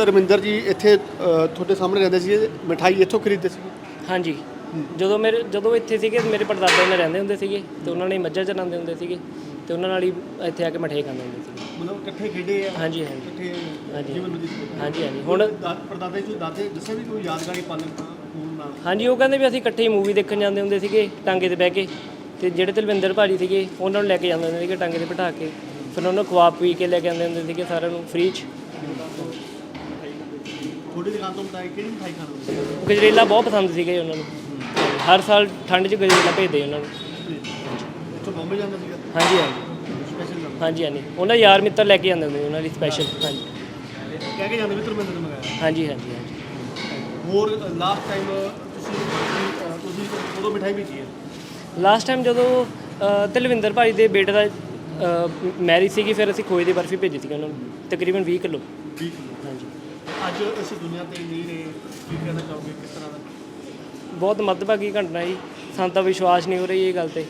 ਧਰਮਿੰਦਰ ਜੀ ਇੱਥੇ ਅ, ਤੁਹਾਡੇ ਸਾਹਮਣੇ ਰਹਿੰਦੇ ਸੀ ਮਠਾਈ ਇੱਥੋਂ ਖਰੀਦਦੇ ਸੀ ਹਾਂਜੀ। ਜਦੋਂ ਮੇਰੇ ਜਦੋਂ ਇੱਥੇ ਸੀਗੇ ਮੇਰੇ ਪੜਦਾਦੇ ਨਾਲ ਰਹਿੰਦੇ ਹੁੰਦੇ ਸੀਗੇ ਤੇ ਉਹਨਾਂ ਨੇ ਮੱਝਾਂ ਚਰਾਉਂਦੇ ਹੁੰਦੇ ਸੀਗੇ ਤੇ ਉਹਨਾਂ ਨਾਲ ਹੀ ਇੱਥੇ ਆ ਕੇ ਮਠੇ ਖਾਂਦੇ ਹੁੰਦੇ ਸੀਗੇ। ਮਤਲਬ ਇਕੱਠੇ ਖੇਡੇ ਆ? ਹਾਂਜੀ ਹਾਂਜੀ। ਇਕੱਠੇ ਹਾਂਜੀ। ਜੀਵਨ ਬਤੀਤ ਕੀਤੇ। ਹਾਂਜੀ ਹਾਂਜੀ। ਹੁਣ ਦਾ- ਪੜਦਾਦੇ ਜੀ ਦਾਦੇ ਦੱਸਿਆ ਵੀ ਕੋਈ ਯਾਦਗਾਰੀ ਪਲ ਫੋਨ ਨਾਲ? ਹਾਂਜੀ ਉਹ ਕਹਿੰਦੇ ਵੀ ਅਸੀਂ ਇਕੱਠੇ ਹੀ ਮੂਵੀ ਦੇਖਣ ਜਾਂਦੇ ਹੁੰਦੇ ਸੀਗੇ ਟਾਂਗੇ ਤੇ ਬਹਿ ਕੇ। ਤੇ ਜਿਹੜੇ ਤਲਵਿੰਦਰ ਭਾਜੀ ਸੀਗੇ ਉਹਨਾਂ ਨੂੰ ਲੈ ਕੇ ਜਾਂਦੇ ਹੁੰਦੇ ਸੀਗੇ ਟਾਂਗੇ ਤੇ ਬਿਠਾ ਕੇ। ਫਿਰ ਉਹਨਾਂ ਨੂੰ ਖਵਾ ਪੀ ਕੇ ਲੈ ਕੇ ਆਉਂਦੇ ਹੁੰਦੇ ਸੀਗੇ ਸਾਰਿਆਂ ਨੂੰ ਫ੍ਰੀ ਚ। ਤੁਹਾਡੀ ਦੁਕਾਨ ਤੋਂ ਮਠਾਈ ਕਿਹੜੀ ਮਠਾਈ ਖਾਣ ਨੂੰ ਗਜਰੇਲਾ ਬਹੁਤ ਪਸੰਦ ਸੀਗੇ ਉਹਨਾਂ ਨੂੰ। ਹਰ ਸਾਲ ਠੰਡ 'ਚ ਗਜਰੇਲਾ ਭੇਜਦੇ ਉਹਨਾਂ ਨੂੰ। ਇੱਥੋਂ ਬੰਬੇ ਜਾਂਦਾ ਸੀਗਾ? ਹਾਂਜੀ ਹਾਂਜੀ। ਸਪੈਸ਼ਲ ਜਾਂਦਾ ਹਾਂਜੀ ਹਾਂਜੀ। ਉਹਨਾਂ ਦੇ ਯਾਰ ਮਿੱਤਰ ਲੈ ਕੇ ਜਾਂਦੇ ਹੁੰਦੇ ਉਹਨਾਂ ਦੀ ਸਪੈਸ਼ਲ ਹਾਂਜੀ। ਕਹਿ ਕੇ ਜਾਂਦੇ ਵੀ ਧਰਮਿੰਦਰ ਨੇ ਮੰਗਾਇਆ? ਹਾਂਜੀ ਹਾਂਜੀ ਹਾਂਜੀ। ਹੋਰ ਲਾਸਟ ਟਾਈਮ ਤੁਸੀਂ ਤੁਸੀਂ, ਉਦੋਂ ਮਿਠਾਈ ਭੇਜੀ ਹੈ? ਲਾਸਟ ਟਾਈਮ ਜਦੋਂ ਅ, ਤਲਵਿੰਦਰ ਭਾਜੀ ਦੇ ਬੇਟੇ ਦਾ ਮੈਰਿਜ ਸੀਗੀ ਫਿਰ ਅਸੀਂ ਖੋਏ ਦੀ ਬਰਫੀ ਭੇਜੀ ਸੀ ਉਹਨਾਂ ਨੂੰ ਤਕਰੀਬਨ 20 ਕਿਲੋ। 20 ਕਿਲੋ। ਹਾਂਜੀ। ਅੱਜ ਅਸੀਂ ਦੁਨੀਆ ਤੇ ਨਹੀਂ ਰਹੇ ਕੀ ਕਹਿਣਾ ਚਾਹੋਗੇ ਕਿਸ ਤਰ੍ਹਾਂ ਦਾ? ਬਹੁਤ ਮੱਦਭਾਗੀ ਘਟਨਾ ਜੀ। ਸਾਨੂੰ ਤਾਂ ਵਿਸ਼ਵਾਸ ਨਹੀਂ ਹੋ ਰਹੀ ਇਹ ਗੱਲ ਤੇ।